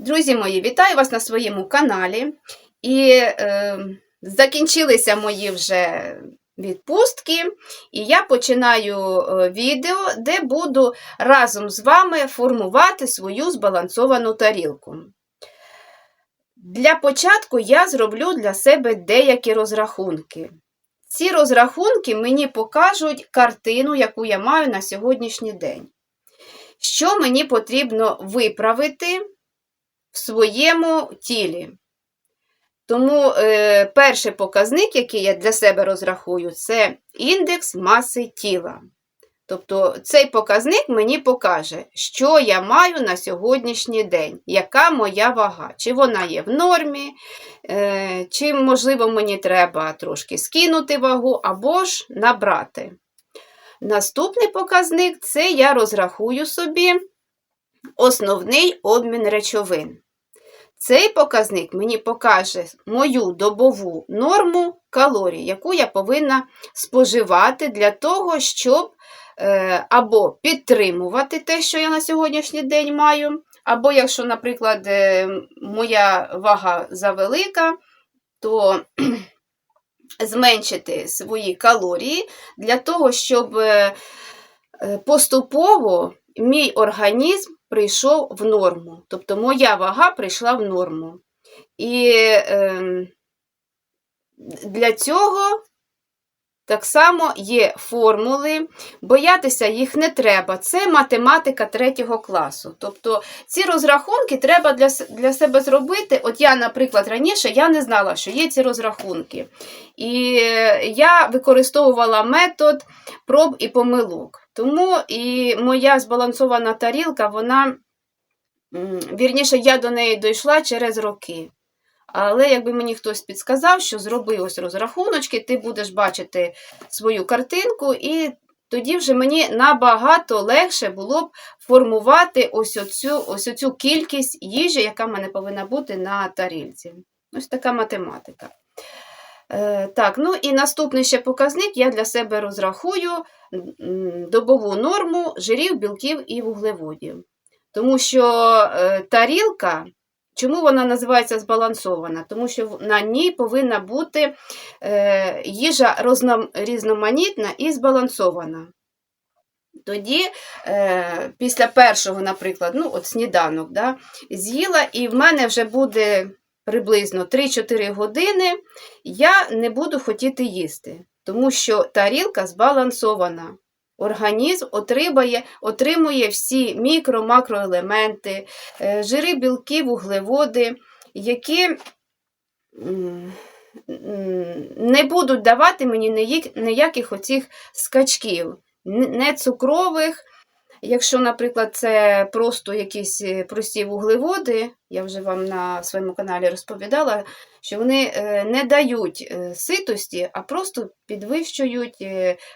Друзі мої, вітаю вас на своєму каналі. І е, закінчилися мої вже відпустки, і я починаю е, відео, де буду разом з вами формувати свою збалансовану тарілку. Для початку я зроблю для себе деякі розрахунки. Ці розрахунки мені покажуть картину, яку я маю на сьогоднішній день. Що мені потрібно виправити в своєму тілі. Тому е, перший показник, який я для себе розрахую, це індекс маси тіла. Тобто цей показник мені покаже, що я маю на сьогоднішній день, яка моя вага, чи вона є в нормі, е, чи, можливо, мені треба трошки скинути вагу або ж набрати. Наступний показник це я розрахую собі основний обмін речовин. Цей показник мені покаже мою добову норму калорій, яку я повинна споживати для того, щоб е, або підтримувати те, що я на сьогоднішній день маю, або якщо, наприклад, е, моя вага завелика, то зменшити свої калорії для того, щоб е, поступово мій організм прийшов в норму. Тобто моя вага прийшла в норму. І е, для цього так само є формули, боятися їх не треба. Це математика третього класу. Тобто ці розрахунки треба для для себе зробити. От я, наприклад, раніше я не знала, що є ці розрахунки. І я використовувала метод проб і помилок. Тому і моя збалансована тарілка, вона, вірніше, я до неї дійшла через роки. Але якби мені хтось підсказав, що зроби ось розрахуночки, ти будеш бачити свою картинку, і тоді вже мені набагато легше було б формувати ось оцю, ось оцю кількість їжі, яка в мене повинна бути на тарілці. Ось така математика. Е, Так, ну і наступний ще показник я для себе розрахую добову норму жирів, білків і вуглеводів. Тому що е, тарілка. Чому вона називається збалансована? Тому що на ній повинна бути е, їжа різноманітна і збалансована. Тоді, е, після першого, наприклад, ну, от сніданок, да, з'їла, і в мене вже буде приблизно 3-4 години, я не буду хотіти їсти, тому що тарілка збалансована. Організм отримує отримує всі мікро-макроелементи, е, жири, білки, вуглеводи, які не будуть давати мені ніяких оцих скачків, не цукрових. Якщо, наприклад, це просто якісь е, прості вуглеводи, я вже вам на своєму каналі розповідала, що вони е, не дають е, ситості, а просто підвищують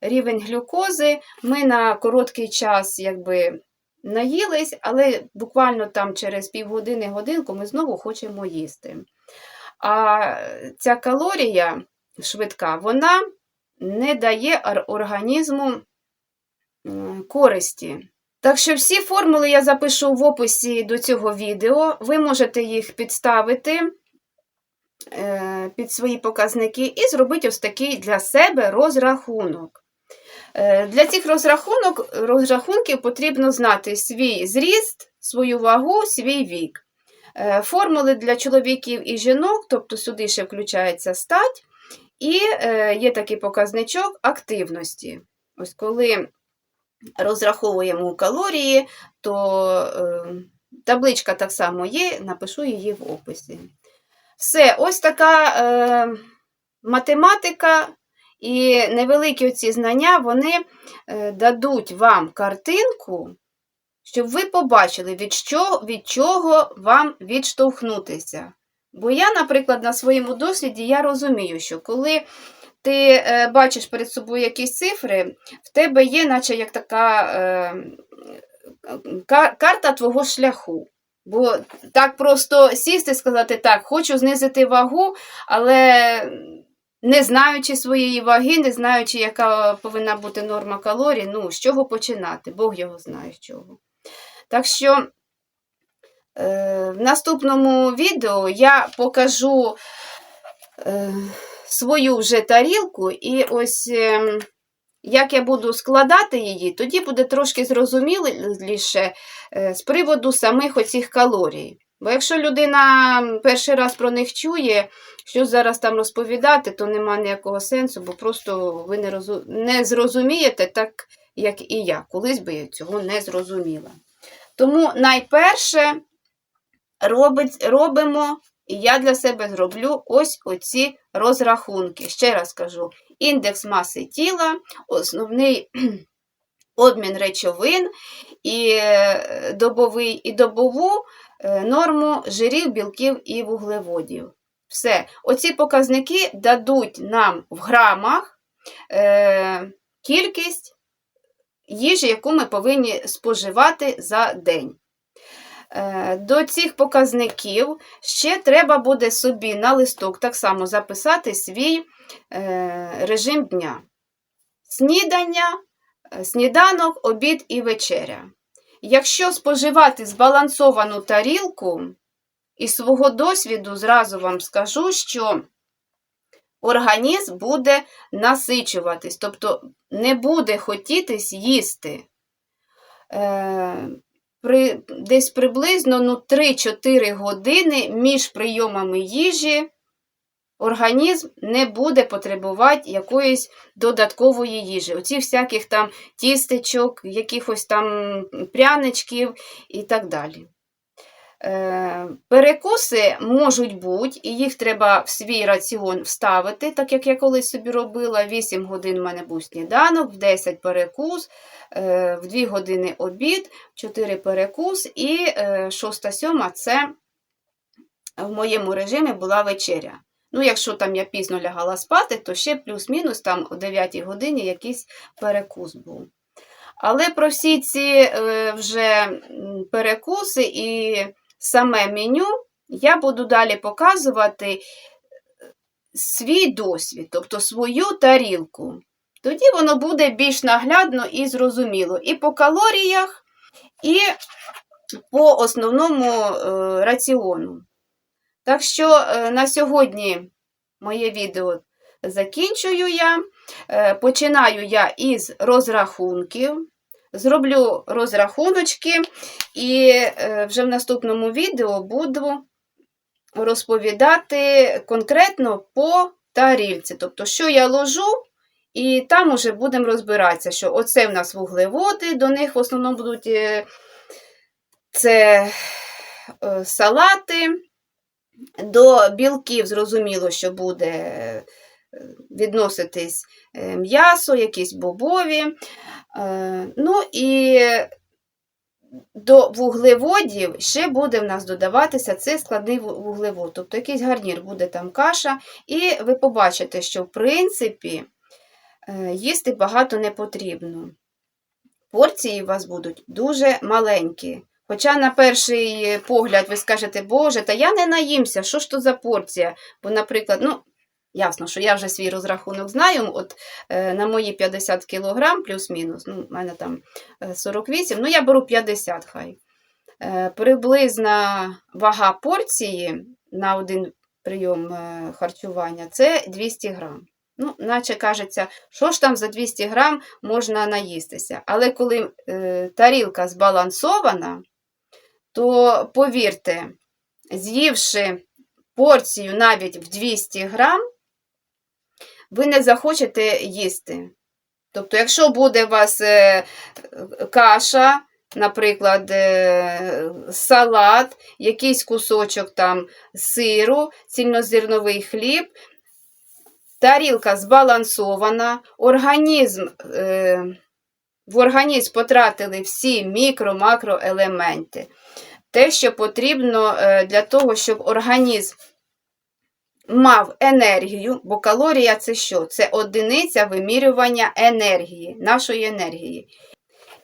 рівень глюкози. Ми на короткий час якби наїлись, але буквально там через півгодини годинку ми знову хочемо їсти. А ця калорія швидка, вона не дає організму користі. Так що всі формули я запишу в описі до цього відео. Ви можете їх підставити е, під свої показники і зробити ось такий для себе розрахунок. Е, для цих розрахунок, розрахунків потрібно знати свій зріст, свою вагу, свій вік. Е, формули для чоловіків і жінок, тобто сюди ще включається стать, і є такий показничок активності. Ось коли розраховуємо калорії, то е, табличка так само є, напишу її в описі. Все, ось така е, математика і невеликі оці знання, вони е, дадуть вам картинку, щоб ви побачили, від чого, від чого вам відштовхнутися. Бо я, наприклад, на своєму досвіді я розумію, що коли ти е, бачиш перед собою якісь цифри, в тебе є, наче як така е, карта твого шляху. Бо так просто сісти і сказати, так, хочу знизити вагу, але не знаючи своєї ваги, не знаючи, яка повинна бути норма калорій, ну, з чого починати? Бог його знає з чого. Так що Е, В наступному відео я покажу е, свою вже тарілку, і ось ем, як я буду складати її, тоді буде трошки зрозуміліше е, з приводу самих оцих калорій. Бо якщо людина перший раз про них чує, що зараз там розповідати, то нема ніякого сенсу, бо просто ви не, розу... не зрозумієте так, як і я. Колись би я цього не зрозуміла. Тому найперше робить, робимо, і я для себе зроблю ось оці розрахунки. Ще раз кажу: індекс маси тіла, основний обмін речовин і е, добовий і добову е, норму жирів, білків і вуглеводів. Все. Оці показники дадуть нам в грамах е, кількість їжі, яку ми повинні споживати за день. Е, До цих показників ще треба буде собі на листок так само записати свій е, режим дня. Снідання, е, сніданок, обід і вечеря. Якщо споживати збалансовану тарілку, із свого досвіду зразу вам скажу, що організм буде насичуватись, тобто не буде хотітись їсти. При, десь приблизно ну, 3-4 години між прийомами їжі організм не буде потребувати якоїсь додаткової їжі. Оці всяких там тістечок, якихось там пряничків і так далі. Е, Перекуси можуть бути, і їх треба в свій раціон вставити, так як я колись собі робила. 8 годин в мене був сніданок, в 10 перекус, е, в 2 години обід, 4 перекус і 6-7 це в моєму режимі була вечеря. Ну, якщо там я пізно лягала спати, то ще плюс-мінус там о 9 годині якийсь перекус був. Але про всі ці е, вже перекуси і саме меню я буду далі показувати свій досвід, тобто свою тарілку. Тоді воно буде більш наглядно і зрозуміло. І по калоріях, і по основному е, раціону. Так що е, на сьогодні моє відео закінчую я. Е, починаю я із розрахунків. Зроблю розрахуночки, і е, вже в наступному відео буду розповідати конкретно по тарільці. Тобто, що я ложу, і там уже будемо розбиратися, що оце в нас вуглеводи, до них в основному будуть е, це е, салати. До білків, зрозуміло, що буде відноситись м'ясо, якісь бобові. Ну і до вуглеводів ще буде в нас додаватися цей складний вуглевод. Тобто якийсь гарнір буде там каша, і ви побачите, що, в принципі, е, їсти багато не потрібно. Порції у вас будуть дуже маленькі. Хоча, на перший погляд, ви скажете, Боже, та я не наїмся, що ж то за порція? Бо, наприклад, ну, Ясно, що я вже свій розрахунок знаю. От е, на мої 50 кг плюс-мінус, ну, в мене там 48, ну я беру 50 хай. Е, приблизна вага порції на один прийом е, харчування це 200 грам. Ну, наче кажеться, що ж там за 200 грам можна наїстися. Але коли е, тарілка збалансована, то повірте, з'ївши порцію навіть в 200 грам, ви не захочете їсти. Тобто, якщо буде у вас е, каша, наприклад, е, салат, якийсь кусочок там сиру, цільнозерновий хліб, тарілка збалансована, організм, е, в організм потратили всі мікро-макроелементи. Те, що потрібно для того, щоб організм мав енергію, бо калорія це що? Це одиниця вимірювання енергії, нашої енергії.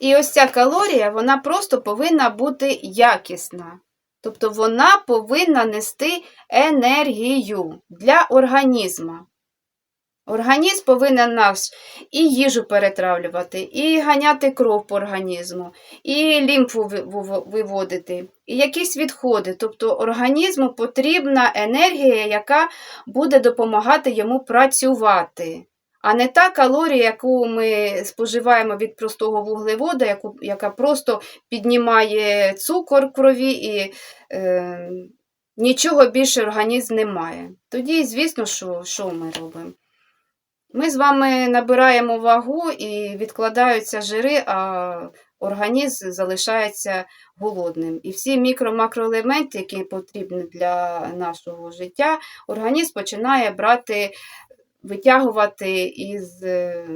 І ось ця калорія, вона просто повинна бути якісна. Тобто вона повинна нести енергію для організму. Організм повинен наш і їжу перетравлювати, і ганяти кров по організму, і лімфу ви- ви- виводити, і якісь відходи. Тобто організму потрібна енергія, яка буде допомагати йому працювати. А не та калорія, яку ми споживаємо від простого вуглевода, яку, яка просто піднімає цукор в крові і е, нічого більше організм не має. Тоді, звісно, що, що ми робимо? Ми з вами набираємо вагу і відкладаються жири, а організм залишається голодним. І всі мікро-макроелементи, які потрібні для нашого життя, організм починає брати, витягувати із е,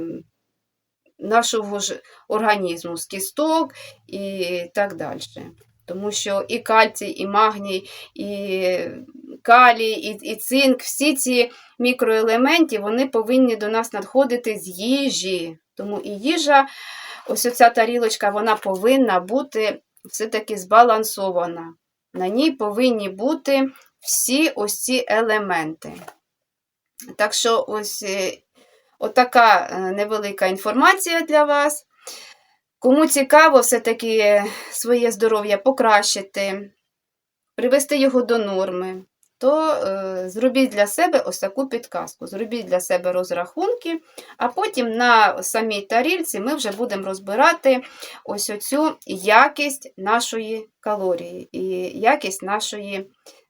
нашого ж організму, з кісток і так далі. Тому що і кальцій, і магній, і калій, і, і цинк, всі ці мікроелементи вони повинні до нас надходити з їжі. Тому і їжа, ось оця тарілочка, вона повинна бути все-таки збалансована. На ній повинні бути всі ось ці елементи. Так що, ось е, отака е, невелика інформація для вас. Кому цікаво все-таки своє здоров'я покращити, привести його до норми, то е, зробіть для себе ось таку підказку. Зробіть для себе розрахунки, а потім на самій тарілці ми вже будемо розбирати ось оцю якість нашої калорії і якість нашої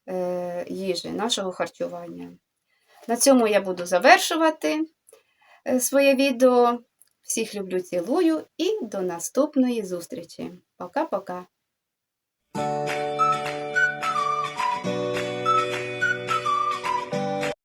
е, їжі, нашого харчування. На цьому я буду завершувати е, своє відео. Всіх люблю, цілую і до наступної зустрічі. Пока-пока.